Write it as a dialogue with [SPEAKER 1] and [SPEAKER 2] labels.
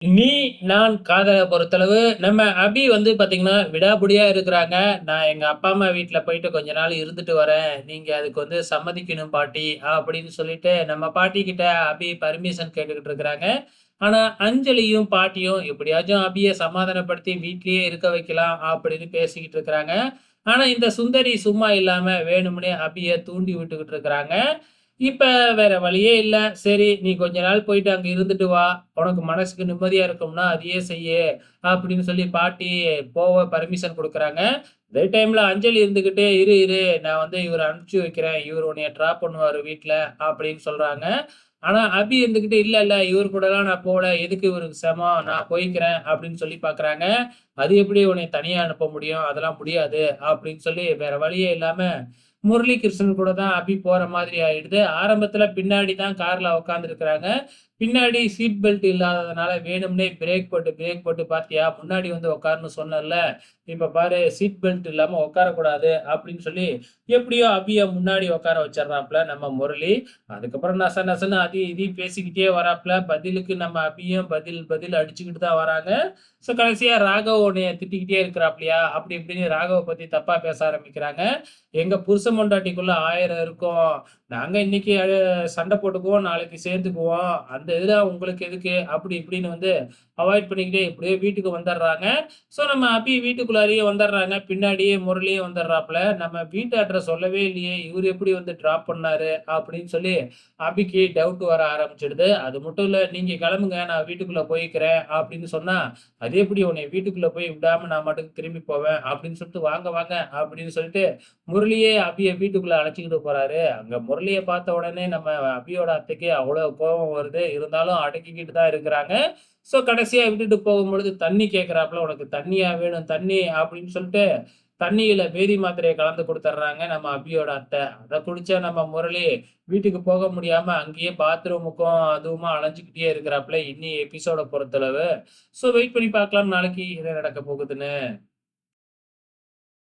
[SPEAKER 1] நீ, நான் காதலை பொறுத்தளவு, நம்ம அபி வந்து பார்த்தீங்கன்னா விடாபுடியா இருக்கிறாங்க. "நான் எங்க அப்பா, அம்மா வீட்டில் போயிட்டு கொஞ்ச நாள் இருந்துட்டு வரேன். நீங்க அதுக்கு வந்து சம்மதிக்கணும் பாட்டி" அப்படின்னு சொல்லிட்டு, நம்ம பாட்டி கிட்ட அபி பர்மிஷன் கேட்டுக்கிட்டு இருக்கிறாங்க. ஆனா, அஞ்சலியும், பாட்டியும் எப்படியாச்சும் அபியை சமாதானப்படுத்தி வீட்லயே இருக்க வைக்கலாம் அப்படின்னு பேசிக்கிட்டு இருக்கிறாங்க. ஆனா, இந்த சுந்தரி சும்மா இல்லாம வேணும்னே அபியை தூண்டி விட்டுக்கிட்டு இருக்கிறாங்க. இப்போ வேற வழியே இல்லை சரி, நீ கொஞ்ச நாள் போயிட்டு அங்கே இருந்துட்டு வா. உனக்கு மனசுக்கு நிம்மதியாக இருக்கும்னா, அதையே செய்ய அப்படின்னு சொல்லி பாட்டி போக பர்மிஷன் கொடுக்குறாங்க அதே டைமில் அஞ்சலி இருந்துக்கிட்டே "இரு, இரு நான் வந்து இவரை அனுப்பிச்சி வைக்கிறேன். இவர் உன்னைய ட்ராப் பண்ணுவார் வீட்டில் அப்படின்னு சொல்கிறாங்க ஆனால் அபி இருந்துக்கிட்டு இல்லை இல்லை இவர் கூடலாம் நான் போகல எதுக்கு இவருக்கு சமம் நான் போய்க்கிறேன்" அப்படின்னு சொல்லி பார்க்குறாங்க "அது எப்படி உன்னை தனியாக அனுப்ப முடியும்? அதெல்லாம் முடியாது" அப்படின்னு சொல்லி வேற வழியே இல்லாமல் முரளி கிருஷ்ணன் கூட தான் அபி போற மாதிரி ஆயிடுது. ஆரம்பத்துல பின்னாடி தான் கார்ல உட்காந்துருக்கிறாங்க பின்னாடி சீட் பெல்ட் இல்லாததுனால வேணும்னே பிரேக் போட்டு, பிரேக் போட்டு பார்த்தியா முன்னாடி வந்து உட்காருன்னு சொன்னேன்ல. இப்ப பாரு சீட் பெல்ட் இல்லாம உட்காரக்கூடாது" அப்படின்னு சொல்லி எப்படியோ அபிய முன்னாடி உட்கார வச்சிடறாப்ல நம்ம முரளி. அதுக்கப்புறம் நச நசன்னு அதி இதையும் பேசிக்கிட்டே வராப்ல. பதிலுக்கு நம்ம அபியும் பதில் பதில் அடிச்சுக்கிட்டு தான் வராங்க. ஸோ கடைசியா ராகவ் உன்னைய திட்டிக்கிட்டே இருக்கிறாப்லையா அப்படி இப்படின்னு ராகவ பத்தி தப்பா பேச ஆரம்பிக்கிறாங்க. "எங்க புருஷன் மொண்டாட்டிக்குள்ள ஆயிரம் இருக்கும். நாங்க இன்னைக்கு சண்டை போட்டுக்குவோம், நாளைக்கு சேர்த்துக்குவோம் அந்த இதுல உங்களுக்கு எதுக்கு?" அப்படி இப்படின்னு வந்து அவாய்ட் பண்ணிக்கிட்டே இப்படியே வீட்டுக்கு வந்துடுறாங்க ஸோ நம்ம அபி வீட்டுக்குள்ளாரியே வந்துடுறாங்க பின்னாடியே முரளியே வந்துடுறாப்புல "நம்ம வீட்டு அட்ரஸ் சொல்லவே இல்லையே, இவர் எப்படி வந்து ட்ராப் பண்ணாரு?" அப்படின்னு சொல்லி அபிக்கு டவுட் வர ஆரம்பிச்சுடுது. அது மட்டும் இல்ல, "நீங்க கிளம்புங்க, நான் வீட்டுக்குள்ள போய்க்கிறேன்" அப்படின்னு சொன்னா, "அது எப்படி உன்னை வீட்டுக்குள்ள போய் விடாம நான் மட்டும் திரும்பி போவேன்" அப்படின்னு சொல்லிட்டு, "வாங்க, வாங்க" அப்படின்னு சொல்லிட்டு முரளியே அபியை வீட்டுக்குள்ள அழைச்சிக்கிட்டு போறாரு. அங்க முரளியை பார்த்த உடனே நம்ம அபியோட அத்தைக்கு அவ்வளவு கோபம் வருது. இருந்தாலும் அடக்கிக்கிட்டு தான் இருக்கிறாங்க. ஸோ கடைசியா விட்டுட்டு போகும்பொழுது தண்ணி கேட்குறாப்புல "உனக்கு தண்ணியா வேணும்? தண்ணி" அப்படின்னு சொல்லிட்டு தண்ணியில பேதி மாத்திரையை கலந்து கொடுத்துட்றாங்க நம்ம அபியோட அத்தை. அதை குடிச்ச நம்ம முரளி வீட்டுக்கு போக முடியாம அங்கேயே பாத்ரூமுக்கும் அதுவுமா அலைஞ்சுக்கிட்டே இருக்கிறாப்புல இன்னி எபிசோட பொறுத்தளவு. ஸோ வெயிட் பண்ணி பார்க்கலாம் நாளைக்கு என்ன நடக்க போகுதுன்னு.